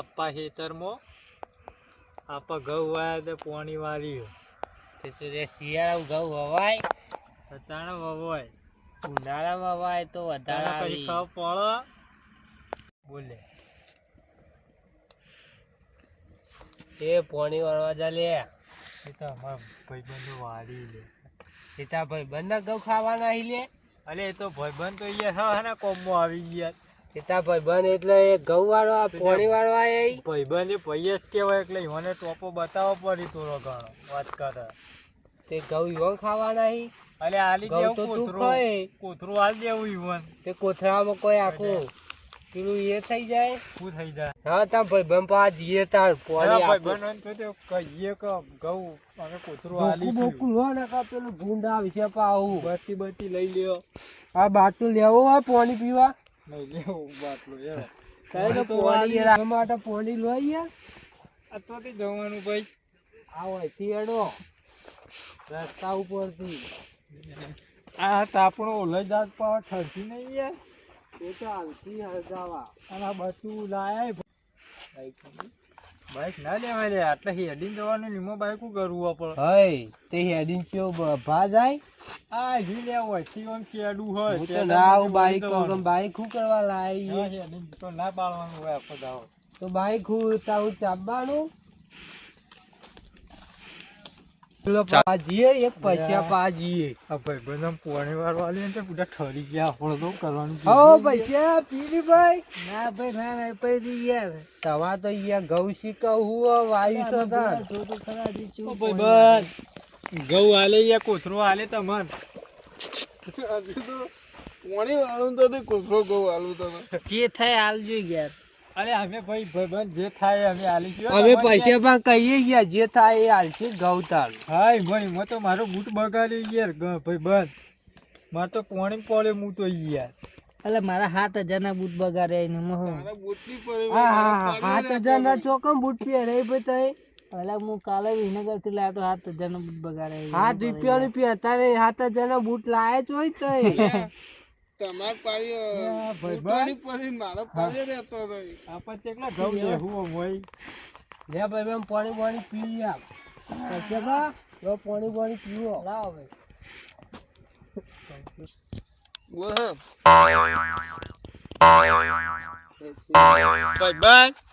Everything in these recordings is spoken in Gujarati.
આપા ખેતરમાં આપા ઘઉં વાયા તો પોણી વાળી તે શિયાળા ઘઉં વવાય અચાનક વવાય. ઉનાળા વવાય તો વધારે પછી. ખબર બોલે. એ પોણી વાળવા જા લે. એ તો અમારા ભાઈબંધો વાળી લે. એ તારા ભાઈ બંને ઘઉં ખાવાના લે? અરે એ તો ભાઈબંધ તો અહીંયા હા કોમમાં આવી ગયા. એ તારા ભાઈ એટલે એ ઘઉં વાળવા પોણી એ ભાઈબંધ એ ભાઈ જ કહેવાય એટલે મને ટોપો બતાવો પડી થોડો ઘણો વાત કરે. તે ઘઉં ઈવન ખાવાના હી અરે આલી દેવું કોથરું કોથરું આલી દેવું ઈવન. તે કોથળામાં કોઈ આખું પેલું એ થઈ જાય? શું થઈ જાય? હા તાર ભાઈ પા જીએ તાર પોણી ભાઈબંધ તો તે. કહીએ કે ઘઉં અમે કોથરું આલી બોકું લો ને પેલું ભૂંડ આવશે પાહું. બત્તી બત્તી લઈ લ્યો. આ બાટલું લેવું હોય પાણી પીવા? લેવું બાટલો તો પાણી પાણી જવાનું ભાઈ. આવો એડો રસ્તા ઉપરથી. આ તાપણો લઈ જાત પાવ ઠરતી નહીં યાર. એ તો આવતી અને આ બધું લાયા બાઈક ના લેવાય લે આટલે હેડીને જવાનું લીમો બાઈક કરવું આપણે હય તે હેડીન ચો ભા જાય આ જી લેવો હોયથી આમ કેડું હોય હું તો ના બાઈક જવાનું. બાઈક શું કરવા લાઈ હેડીને તો ના પાડવાનું હોય આખો દાડો. તો બાઈક હું તારું ચાબવાનું પાજીએ એક પૈસા પાજીએ. આ ભાઈબંધ પોણી વાળવા આલી ને બધા ઠરી ગયા આપણે તો કરવાનું હો કીધું. પૈસા પીલી ભાઈ. ના ભાઈ ના ના પૈસી યાર. તમાર તો યાર ઘઉં શીખવ હું વાયુ છો તાર ઓ ભાઈબંધ ઘઉં આલે યા કોથરો આલે તમન જે થાય આલજો યાર. અરે અમે ભાઈ ભાઈબંધ જે થાય અમે આલી છીએ અમે પૈસા પણ કહીએ ગયા જે થાય એ હાલશે ગૌતાલ. હાય ભાઈ મેં તો મારો બૂટ બગાડ્યો યાર. ભાઈબંધ મારે તો પોણી પડે હું તો યાર. એટલે મારા હાથ હજાર ના બૂટ બગાડ્યા એને હાથ હજાર ના ચોકમ બૂટ પહેરે ભાઈ તો એટલે હું કાલે વિનગરથી લાવ્યો તો હાથ હજાર નો બૂટ બગાડ્યા હાથ રૂપિયા રૂપિયા તારે હાથ હજાર નો બૂટ લાયા જ હોય તો હા, ભાઈબંધ આપણે કેટલા ઘઉં લેવું હોય. લે ભાઈ એમ પાણી પાણી પી આપ પાણી પાણી પીવો. લાવો ભાઈ.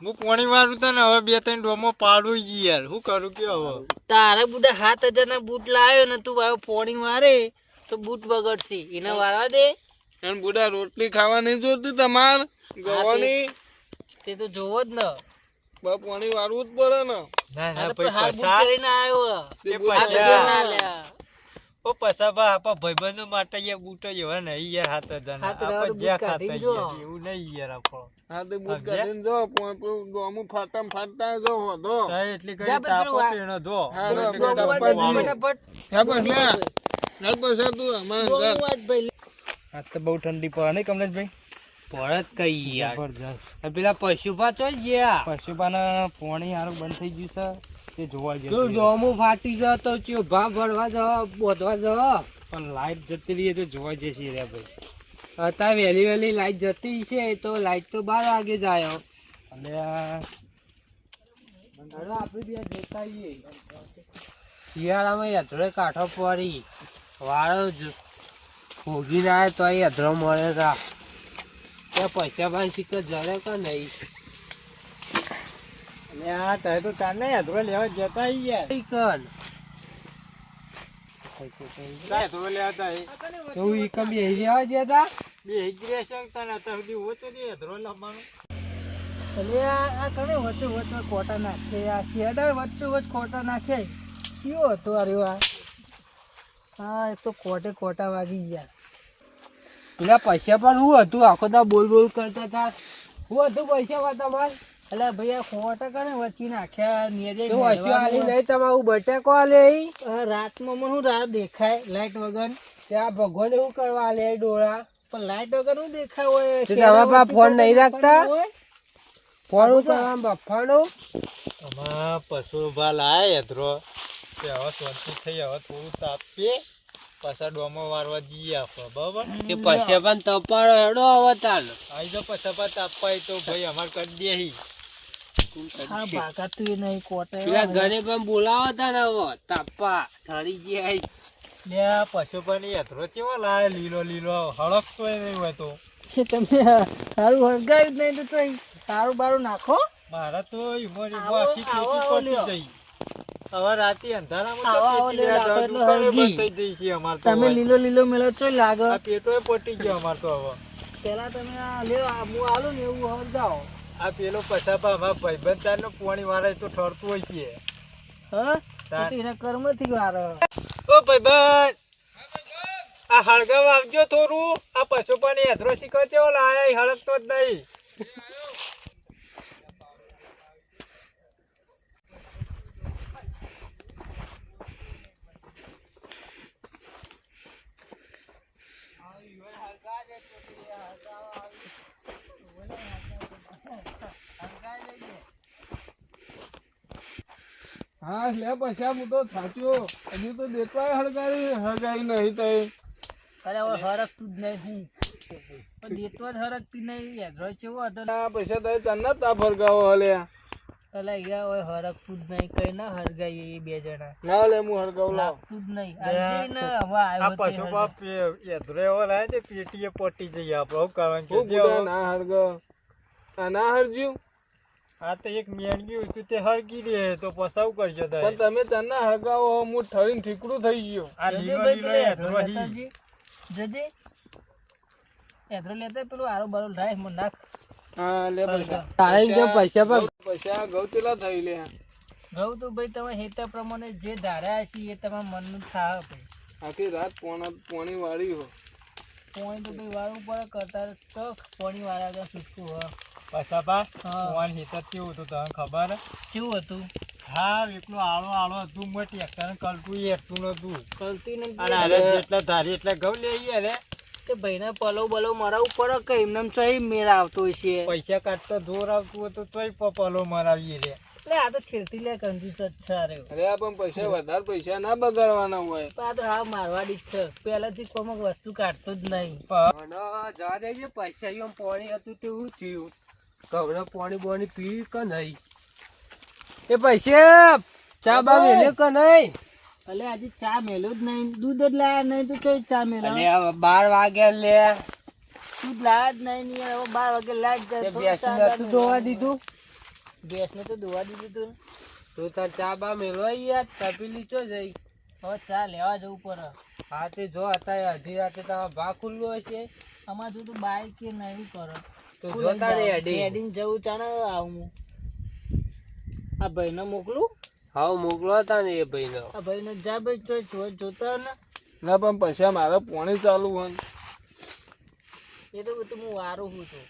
હું પોણી વાળું તને હવે બે ત્રણ ડોમો પાડું ઈ યાર. શું કરું કે હવે? તારે બુડા સાત હજાર ના બૂટ લાવ્યો ને તું પાણી પોણી મારે તો બૂટ બગડશે. એને વાળવા દે. બુડા રોટલી ખાવા નહીં જોતી તમાર? ગવાની? તે તો જોવો જ ન. બા પાણી વાળવું જ પડે ને. ના ના હાથ બૂટ આવ્યો. તે પૈસા. ઓ પૈસા બા આપા ભાઈબંધો માટે યાર બૂટ જ એવા નહીં યાર હાથ હજાર હાથ ના. હજાર આપણે બૂટ જ્યાં ખાતા એવું નહીં યાર આપણો. હા તે બૂટ? કાઢીને જો ડોમું ફાટા ફાટતા જો હોધો તારે એટલી કરી જા તાપો પીણો ધો. હા, બસ લે ચાલ પછી. તું અમારે ઘર આ તો બહુ ઠંડી પડે નહીં કમલેશભાઈ? પડત કઈ યાર. જબરજસ્ત. પેલા પશુપા તો ગયા. પશુપાના પોણી હારું બંધ થઈ ગયું છે તે જોવા તું જશે ડોમું ફાટી તો ચો ભા ભરવા જવા બોધવા જવા. પણ લાઈટ જતી રહી તો જોવા જશે રે ભાઈ. અત્યારે વહેલી વહેલી લાઈટ જતી છે તો લાઈટ તો બાર વાગે જાય અને આપણે બે જતા શિયાળામાં યધરો કાંઠો પડી વાળો જ ભોગીને તો અહીં અધરો મળે તા. ત્યાં પૈસા ભાઈ શીખર જરે કે નહીં? અને આ તારે તો તાર નહીં યાદરો લેવા જતા તા ઈ કમ બેહી રહ્યા જતા બે હિજરે છે તને અત્યાર સુધી ઓછો યાદરો લાવવાનો. અને આ કણે વચ્ચે વચ્ચે કોટા નાખે? આ શેડર વચ્ચે વચ્ચે કોટા નાખે? કયો હતો આ. હા એ તો કોટે કોટા વાગી ગયા. એટલે પૈસા પણ હું હતું આખો દા બોલ બોલ કરતા હતા. હું હતું પૈસા માં તમારે? એટલે ભાઈ આ ખોટા કરે વચ્ચે નાખ્યા નિયજે તો વચ્ચે આલી નહીં તમારું બટેકો આલે રાતમાં મને હું રાત દેખાય લાઈટ વગર? ત્યાં ભગવાન એવું કરવા આલે ડોળા? પણ લાઈટ વગર હું દેખાય હોય? તમારા પાસે ફોન નહીં રાખતા? ફોન કરવા બફાડો આમાં પશુ ભા લાયા યાદરો. તે હવે શાંતિ થઈ હવે થોડું તાપીએ પાછા ડોમો વારવા જઈએ આપણે બરાબર? તે પછી પણ તપાડો હેડો આવી જો પછી પા તાપવાય તો ભાઈ અમારે કરી દે હા. ભાગાતું એ નહીં કોટા પેલા ઘરે પણ બોલાવો તા ને હવે તાપા ઠરી ગયા લે આ પણ કેવો લાવે? લીલો લીલો હળકતો નહીં હોય તો. કે તમે સારું હળગાવ્યું જ નહીં તો સારું બારું નાખો. મારા તો ઈમો ઈમો આખી પેટી આવો જઈ હવે રાતે અંધારામાં તમે લીલો લીલો મેળો ચોય લાગે પેટો પટી ગયો અમાર તો હવે. પેલા તમે આ લ્યો આ હું આલું ને એવું હળગાવો આ પેલો પછાપા અમારા ભાઈબંધ તારનો પોણી વાળા તો ઠરતું હોય છે. હા? તાર. કર્મથી ઓ ભાઈબંધ! આ હળગાવ આવજો થોડું. આ પશુપાની યાત્રો શીખો છે ઓલા હળગતો જ નહીં. હા લે પૈસા હું તો થાચ્યો હજી તો દેખાય હળગાવી હળગાઈ નહીં તો અરે હવે હરકતું જ નહીં હું. પણ દેતો જ હરકતી નહીં. યાદ ચેવો હતો ને. પૈસા તારે તને તા ફરગાવો હલે અલા યા ઓય હરકતું જ નહીં કઈ ના હરગાઈએ એ બે જણા. ના લે હું હળગાવ લાવ. લાગતું જ નહીં. આજે ને હવે આ આવ્યો બાપ એ હરગાય. ઓલા છે પેટીએ પટી જઈએ આપણે શું કે બુડા ના હળગાવ આ ના હરજ્યું? આ તો એક મેણગ્યું હતું તે હરગી રે તો પસાવ કરજો તારે. પણ તમે તને હળગાવો હું ઠરીને ઠીકડું થઈ ગયો. આ લીલો લીલો લેતા જજે. જજે લેતા પેલું આરો બારો લાઈફમાં નાખ. હા લે પૈસા. તારે જો પૈસા ગૌ- પૈસા ગૌ થઈ લે ઘઉં તો ભાઈ તમે હેતા પ્રમાણે જે ધાર્યા છે એ તમારા મનનું ભાઈ. આખી રાત પોણા પોણી વાળી હો. પોણી તો ભાઈ વાળું પડે કરતા તો પોણી વાળા આગળ હ. હા. કુંવાન હિતર કેવું હતું તને ખબર? કેવું હતું? હા એકલું આળો આળો હતું મેં ટ્રેક્ટર કલતું એટલું નતું. કલતી ને અને જેટલા ધારી એટલા ઘઉં લઈએ રે તે ભાઈને પલવ બલવ મરાવવું પડે કે એમને એમ ચોઈ મેળ આવતો હોય છે પૈસા કાઢતો જોર આવતું હતું તોય પપલો મરાવીએ રે. એટલે આ તો છેડતી લે કંજૂસ જ છે અરે પણ પૈસા વધારે પૈસા ના બગાડવાના હોય. આ તો હા મારવાડી જ છે. પહેલાથી કોઈ વસ્તુ કાઢતો જ નહીં. મને જવા દેજે પૈસા એમ પાણી હતું તેવું થયું. કવડે પાણી બોણી પી કે નહીં? એ પૈસા ચા બા મેલ્યો કે નહીં? એટલે આજે ચા મેલો જ નહીં. દૂધ જ લાયા નહીં તો કઈ ચા મેલો? અલે બાર વાગ્યા લે. દૂધ લાયા જ નહીં યાર હવે બાર વાગે લાઈટ જાય. તો ચા બા નતું ધોવા દીધું. ભેંસને તો ધોવા દીધું તું. તો તાર ચા બા મેળવા યાર? તપેલી ચો જઈ? હવે ચા લેવા જવું પડે. હા તે જો અત્યારે અડધી રાતે તમારો ભાગ ખુલ્લો હશે. અમાર જો તો બાઈક કે નહીં કરો. તો જોતા ને અડી જવું ચાને આવું. હું આ ભાઈને મોકલું? હા મોકલો હતા ને એ ભાઈનો. આ ભાઈને જા ભાઈ જો જોતા ને. ના પણ પૈસા મારે પોણી ચાલુ હોય એ તો બધું હું વારું હું છું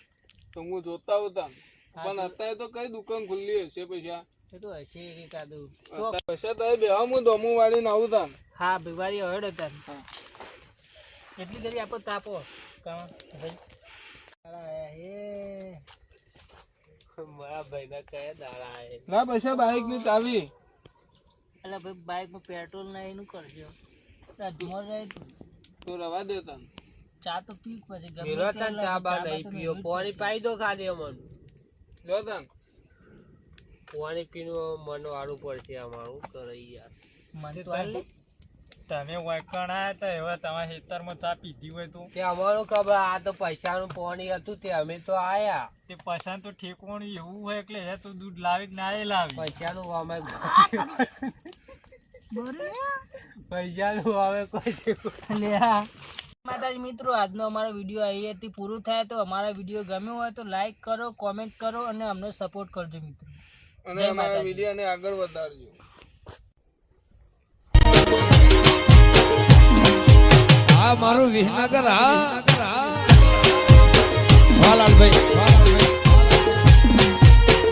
તો. હું જોતા હોતા પણ અત્યારે તો કઈ દુકાન ખુલ્લી હશે પૈસા એ તો હશે કે કાદું અત્યારે પૈસા તારે બેહા હું દોમું વાળીને આવું તા હા ભીવારી હળ હતા એટલી ઘડી આપો તાપો. કામ ભાઈ અરે ભાઈ મારા ભાઈના કયા દાડા ના પૈસા બાઈકની ચાવી. એટલે ભાઈ બાઇકમાં પેટ્રોલ ને એનું કરજો. રાજમાં જાય તો. રવા દે તને. ચા તો પી પછી ગમે તે તાર ચા બા નહીં પીયો પાણી પાઈ દો ખાલી અમન. જોતા પાણી પીનો મન વાળું પડશે અમારું કરે યાર. મને તો આલે. તમે વાંકણ આયા હતા એવા તમારા ખેતરમાં ચા પીધી હોય તો. કે અમારું ખબર આ તો પૈસાનું પાણી હતું તે અમે તો આયા. તે પૈસા તો ઠેકવાનું એવું હોય એટલે હે તો દૂધ લાવી કે ના લાવી. પૈસાનું અમે કોઈ માતાજી મિત્રો આજનો અમારો વીડિયો અહીંયાથી પૂરું થાય. તો અમારા વીડિયો ગમ્યો હોય તો લાઈક કરો કોમેન્ટ કરો અને અમને સપોર્ટ કરજો મિત્રો. અને અમારા. વિડીયોને આગળ વધારજો. હા મારું વિહનગર હા. વાલાલભાઈ.